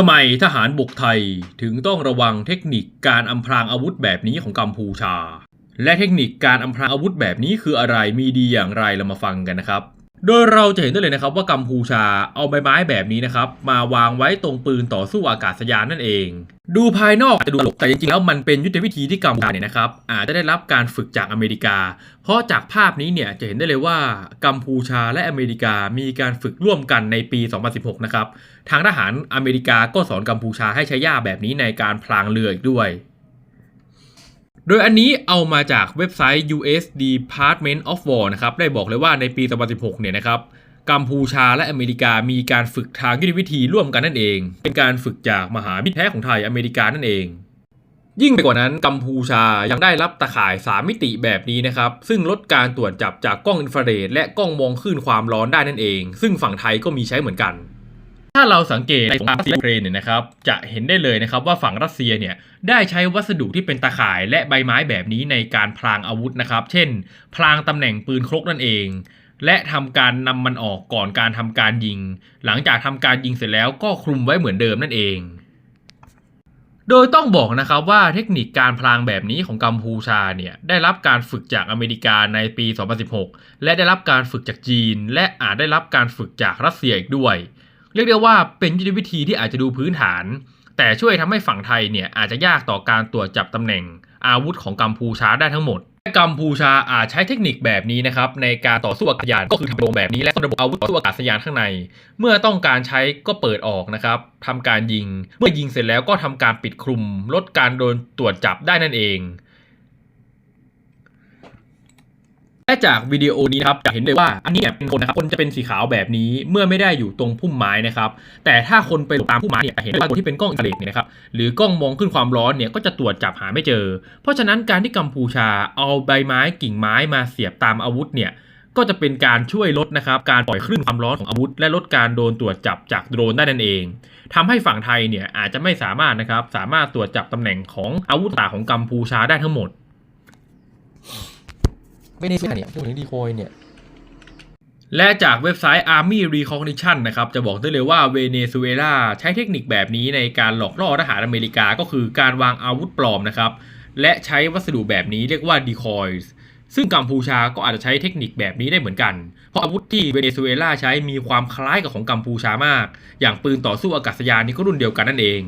ทำไมทหารบกไทยถึงต้องระวังเทคนิคการอำพรางอาวุธแบบนี้ของกัมพูชา และเทคนิคการอำพรางอาวุธแบบนี้คืออะไรมีดีอย่างไรเรามาฟังกันนะครับ โดยเราจะเห็นได้เลยนะครับว่ากัมพูชาเอาใบไม้แบบนี้นะครับมาวางไว้ตรงปืนต่อสู้อากาศยานนั่นเอง ดูภายนอกอาจจะดูตลกแต่จริงๆแล้วมันเป็นยุทธวิธีที่กัมพูชาเนี่ยนะครับอาจจะได้รับการฝึกจากอเมริกา เพราะจากภาพนี้เนี่ยจะเห็นได้เลยว่ากัมพูชาและอเมริกามีการฝึกร่วมกันในปี 2016 นะครับทางทหารอเมริกาก็สอนกัมพูชาให้ใช้ย่าแบบนี้ในการพลางเรืออีกด้วย โดยอันนี้เอามาจากเว็บไซต์ US Department of War นะครับ ได้บอกเลยว่าในปี 2016 เนี่ยนะครับ กัมพูชาและอเมริกามีการฝึกทางยุทธวิธีร่วมกันนั่นเอง เป็นการฝึกจากมหามิตรแท้ของไทยอเมริกานั่นเอง ยิ่งไปกว่านั้นกัมพูชายังได้รับตาข่าย 3 มิติแบบนี้นะครับ ซึ่งลดการตรวจจับจากกล้องอินฟราเรดและกล้องมองคลื่นความร้อนได้นั่นเอง ซึ่งฝั่งไทยก็มีใช้เหมือนกัน ถ้าเราสังเกตในสงครามรัสเซียยูเครนเนี่ยนะครับจะเห็นได้เลยนะครับว่าฝั่งรัสเซียเนี่ยได้ใช้วัสดุที่เป็นตาข่ายและใบไม้แบบนี้ในการพลางอาวุธนะครับ เช่น พลางตำแหน่งปืนครกนั่นเอง และทำการนำมันออกก่อนการทำการยิง หลังจากทำการยิงเสร็จแล้วก็คลุมไว้เหมือนเดิมนั่นเองโดยต้องบอกนะครับว่าเทคนิคการพลางแบบนี้ของกัมพูชาเนี่ยได้รับการฝึกจากอเมริกาในปี 2016 และได้รับการฝึกจากจีน และอาจได้รับการฝึกจากรัสเซียอีกด้วย รียกได้ว่าเป็นยุทธวิธีที่อาจจะดูพื้นฐาน แต่ช่วยทำให้ฝั่งไทยเนี่ยอาจจะยากต่อการตรวจจับตำแหน่ง อาวุธของกัมพูชาได้ทั้งหมดกัมพูชาอาจใช้เทคนิคแบบนี้นะครับในการต่อสู้อากาศยานก็คือทำโดมแบบนี้และระบบอาวุธต่อสู้อากาศยานข้างใน เมื่อต้องการใช้ก็เปิดออกนะครับทำการยิง เมื่อยิงเสร็จแล้วก็ทำการปิดคลุม ลดการโดนตรวจจับได้นั่นเอง และจากวิดีโอนี้นะครับจะเห็นเลยว่าอันนี้เนี่ยเป็นคนนะครับคนจะเป็นสีขาวแบบนี้เมื่อไม่ได้อยู่ตรงพุ่มไม้นะครับแต่ถ้าคนไปหลบตามพุ่มไม้เนี่ยจะเห็นว่าคนที่เป็นกล้องอินฟราเรดเนี่ยนะครับหรือกล้องมองขึ้นความร้อนเนี่ยก็จะตรวจจับหาไม่เจอ เพราะฉะนั้นการที่กัมพูชาเอาใบไม้กิ่งไม้มาเสียบตามอาวุธเนี่ยก็จะเป็นการช่วยลดนะครับการปล่อยคลื่นความร้อนของอาวุธ และลดการโดนตรวจจับจากโดรนได้นั่นเองทำให้ฝั่งไทยเนี่ยอาจจะไม่สามารถนะครับสามารถตรวจจับตำแหน่งของอาวุธต่างของกัมพูชาได้ทั้งหมด เวเนซุเอลาเนี่ยพูดถึงดีโคยเนี่ยและจากเว็บไซต์ Army Recognition นะครับ จะบอกได้เลยว่าเวเนซุเอลาใช้เทคนิคแบบนี้ในการหลอกล่อทหารอเมริกาก็คือการวางอาวุธปลอมนะครับ และใช้วัสดุแบบนี้เรียกว่า decoys ซึ่งกัมพูชาก็อาจจะใช้เทคนิคแบบนี้ได้เหมือนกัน เพราะอาวุธที่เวเนซุเอลาใช้มีความคล้ายกับของกัมพูชามาก อย่างปืนต่อสู้อากาศยานนี่ก็รุ่นเดียวกันนั่นเอง